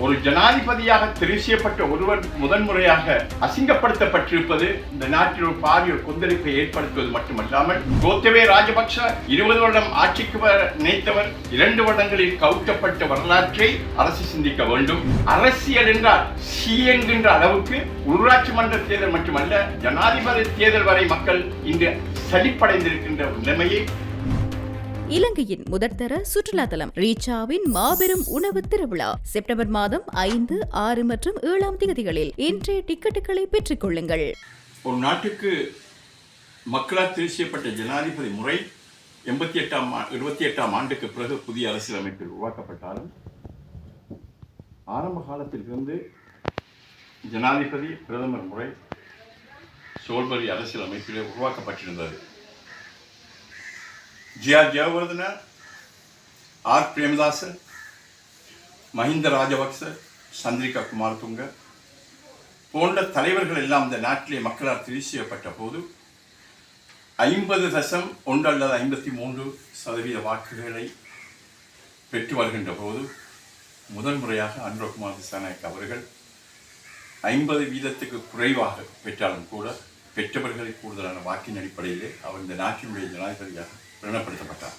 ஒரு ஜனாதிபதியாக தெரிவு ஒருவர் முதன்முறையாக அசிங்கப்படுத்தப்பட்டிருப்பது இந்த நாட்டில் ஒரு பாரிய கொந்தளிப்பை ஏற்படுத்துவது மட்டுமல்லாமல் கோத்தவே ராஜபக்ஷ இருபது வருடம் ஆட்சிக்கு வர நினைத்தவர் இரண்டு வருடங்களில் கவுக்கப்பட்ட வரலாற்றை அரசு சிந்திக்க வேண்டும். அரசியல் என்றால் சி என்கின்ற அளவுக்கு உள்ளாட்சி மன்ற தேர்தல் மட்டுமல்ல ஜனாதிபதி தேர்தல் வரை மக்கள் இன்று சலிப்படைந்திருக்கின்ற நிலைமையை இலங்கையின் முதற்தர சுற்றுலா தலம் ரீச்சாவின் மாபெரும் உணவு திருவிழா. செப்டம்பர் மாதம் ஐந்து ஆறு மற்றும் ஏழாம் தேதிகளில் இன்றைய டிக்கெட்டுகளை பெற்றுக் கொள்ளுங்கள் ஒரு நாட்டுக்கு மக்களால் தெரிவு ஜனாதிபதி முறை எண்பத்தி எட்டாம் இருபத்தி எட்டாம் ஆண்டுக்கு பிறகு புதிய அரசியலமைப்பில் உருவாக்கப்பட்டாலும் ஆரம்ப காலத்திலிருந்து ஜனாதிபதி பிரதமர் முறை சோல்பரி அரசியலமைப்பிலே உருவாக்கப்பட்டிருந்தது. J Jayewardene R. Premadasa Mahinda Rajapaksa Chandrika Kumaratunga. போன்ற தலைவர்கள் எல்லாம் இந்த நாட்டிலே மக்களால் தெரிவு செய்யப்பட்ட போது ஐம்பது தசம் ஒன்று அல்லது ஐம்பத்தி மூன்று சதவீத வாக்குகளை பெற்று வருகின்ற போது முதல் முறையாக அனுரகுமார் திசாநாயக் அவர்கள் ஐம்பது வீதத்துக்கு குறைவாக பெற்றாலும் கூட பெற்றவர்களை கூடுதலான வாக்கின் அடிப்படையிலே அவர் இந்த நாட்டினுடைய ஜனாதிபதியாக பிரணப்படுத்தப்பட்டார்.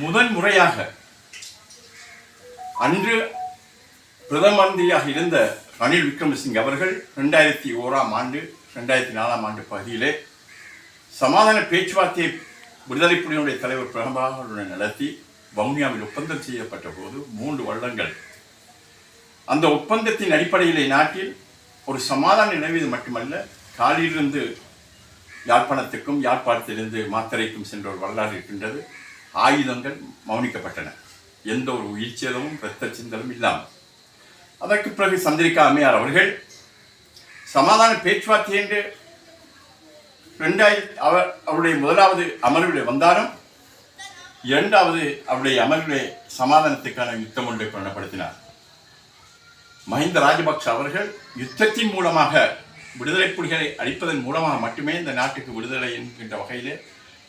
முதன் முறையாக அன்று பிரதம மந்திரியாக இருந்த ரணில் விக்ரமசிங் அவர்கள் ரெண்டாயிரத்தி ஓராம் ஆண்டு ரெண்டாயிரத்தி நாலாம் ஆண்டு பகுதியிலே சமாதான பேச்சுவார்த்தையை விடுதலை புலிகளுடைய தலைவர் பிரபாகருடன் நடத்தி வவுனியாவில் ஒப்பந்தம் செய்யப்பட்ட போது மூன்று வருடங்கள். அந்த ஒப்பந்தத்தின் அடிப்படையிலே நாட்டில் ஒரு சமாதான நிலவியது மட்டுமல்ல காலிலிருந்து யாழ்ப்பாணத்துக்கும் யாழ்ப்பாணத்திலிருந்து மாத்தரைக்கும் சென்ற ஒரு வரலாறு இருக்கின்றது. ஆயுதங்கள் மௌனிக்கப்பட்டன. எந்த ஒரு உயிர் சேதமும் இரத்த சிந்தலும் இல்லாமல். அதற்கு பிறகு சந்திரிகா அம்மையார் அவர்கள் சமாதான பேச்சுவார்த்தை என்று ரெண்டாயிரத்தி அவர் அவருடைய முதலாவது அமர்வில் வந்தாலும் இரண்டாவது அவருடைய அமர்விலே சமாதானத்துக்கான யுத்தம் ஒன்றை பிரணப்படுத்தினார் மஹிந்த ராஜபக்ஷ அவர்கள் யுத்தத்தின் மூலமாக விடுதலை புலிகளை அழிப்பதன் மூலமாக மட்டுமே இந்த நாட்டுக்கு விடுதலை என்கின்ற வகையிலே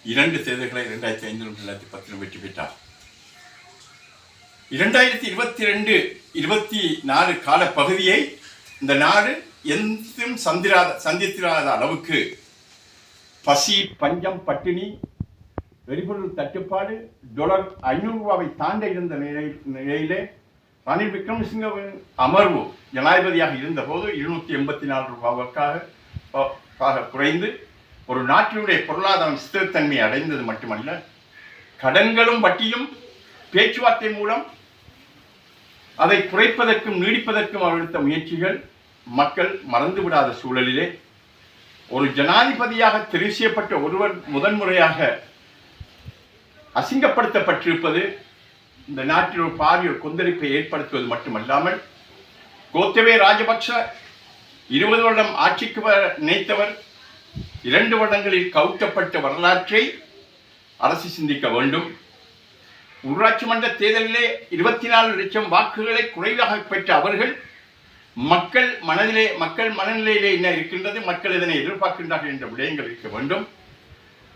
இரண்டு தேர்தல்களை இரண்டாயிரத்தி ஐந்திலும் ரெண்டாயிரத்தி பத்திலும் வெற்றி பெற்றார். இரண்டாயிரத்தி இருபத்தி ரெண்டு இருபத்தி நாலு கால பகுதியை இந்த நாடு எந்தும் சந்திராத சந்தித்திராத அளவுக்கு பசி பஞ்சம் பட்டினி வெறிபொருள் தட்டுப்பாடு டொலர் ஐநூறு ரூபாவை தாண்ட இருந்த நிலை நிலையிலே ரணில் விக்ரமசிங்கவின் அமர்வு ஜனாதிபதியாக இருந்தபோது இருநூத்தி எண்பத்தி நாலு ரூபாவுக்காக குறைந்து ஒரு நாட்டினுடைய பொருளாதாரம் ஸ்திரத்தன்மை அடைந்தது மட்டுமல்ல கடன்களும் வட்டியும் பேச்சுவார்த்தை மூலம் அதை குறைப்பதற்கும் நீடிப்பதற்கும் அவர் எடுத்த முயற்சிகள் மக்கள் மறந்துவிடாத சூழலிலே ஒரு ஜனாதிபதியாக தெரிவிக்கப்பட்ட ஒருவர் முதன்முறையாக அசிங்கப்படுத்தப்பட்டிருப்பது இந்த நாட்டில் ஒரு பாரிய கொந்தளிப்பை ஏற்படுத்துவது மட்டுமல்லாமல் கோத்தவே ராஜபக்ஷ இருபது வருடம் ஆட்சிக்கு வர நினைத்தவர் இரண்டு வருடங்களில் கவுட்டப்பட்ட வரலாற்றை அரசு சிந்திக்க வேண்டும். உள்ளாட்சி மன்ற தேர்தலிலே இருபத்தி நாலு லட்சம் வாக்குகளை குறைவாக பெற்ற அவர்கள் மக்கள் மனதிலே மக்கள் மனநிலையிலே என்ன இருக்கின்றது மக்கள் இதனை எதிர்பார்க்கின்றார்கள் என்ற விடயங்கள் இருக்க வேண்டும்.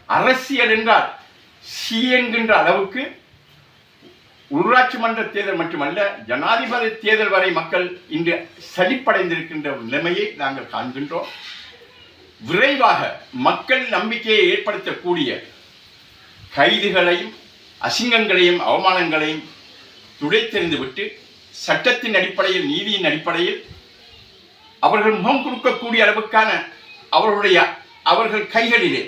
அரசியல் என்றால் சி என்கின்ற அளவுக்கு உள்ளாட்சி மன்ற தேர்தல் மட்டுமல்ல ஜனாதிபதி தேர்தல் வரை மக்கள் இன்று சலிப்படைந்திருக்கின்ற நிலைமையை நாங்கள் காண்கின்றோம். விரைவாக மக்கள் நம்பிக்கையை ஏற்படுத்தக்கூடிய கைதுகளையும் அசிங்கங்களையும் அவமானங்களையும் துடைத்தெறிந்துவிட்டு சட்டத்தின் அடிப்படையில் நீதியின் அடிப்படையில் அவர்கள் முகம் கொடுக்கக்கூடிய அளவுக்கான அவர்களுடைய அவர்கள் கைகளிலே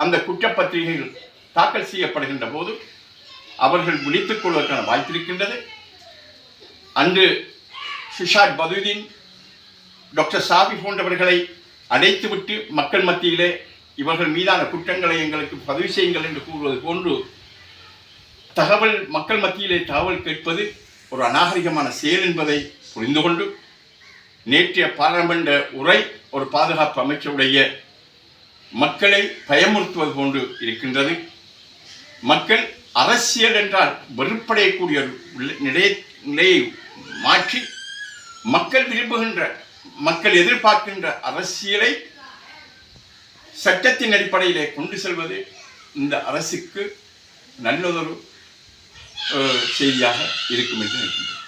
அந்த குற்றப்பத்திரிகைகள் தாக்கல் செய்யப்படுகின்ற போது அவர்கள் விழித்துக் கொள்வதற்கான வாய்ப்பு இருக்கின்றது. அன்று ஷிஷாட் பதுதீன் டாக்டர் சாபி போன்றவர்களை அடைத்துவிட்டு மக்கள் மத்தியிலே இவர்கள் மீதான குற்றங்களை எங்களுக்கு பதிவு செய்யுங்கள் என்று கூறுவது போன்று தகவல் மக்கள் மத்தியிலே தகவல் கேட்பது ஒரு அநாகரிகமான செயல் என்பதை புரிந்து கொண்டு நேற்றைய பாராளுமன்ற உரை ஒரு பாதுகாப்பு அமைச்சருடைய மக்களை பயமுறுத்துவது போன்று இருக்கின்றது. மக்கள் அரசியல் என்றால் வெறுப்படையக்கூடிய ஒரு நிலைய நிலையை மாற்றி மக்கள் விரும்புகின்ற மக்கள் எதிர்பார்க்கின்ற அரசியலை சட்டத்தின் அடிப்படையிலே கொண்டு செல்வது இந்த அரசுக்கு நல்லதொரு செய்தியாக இருக்கும் என்று நினைக்கின்றேன்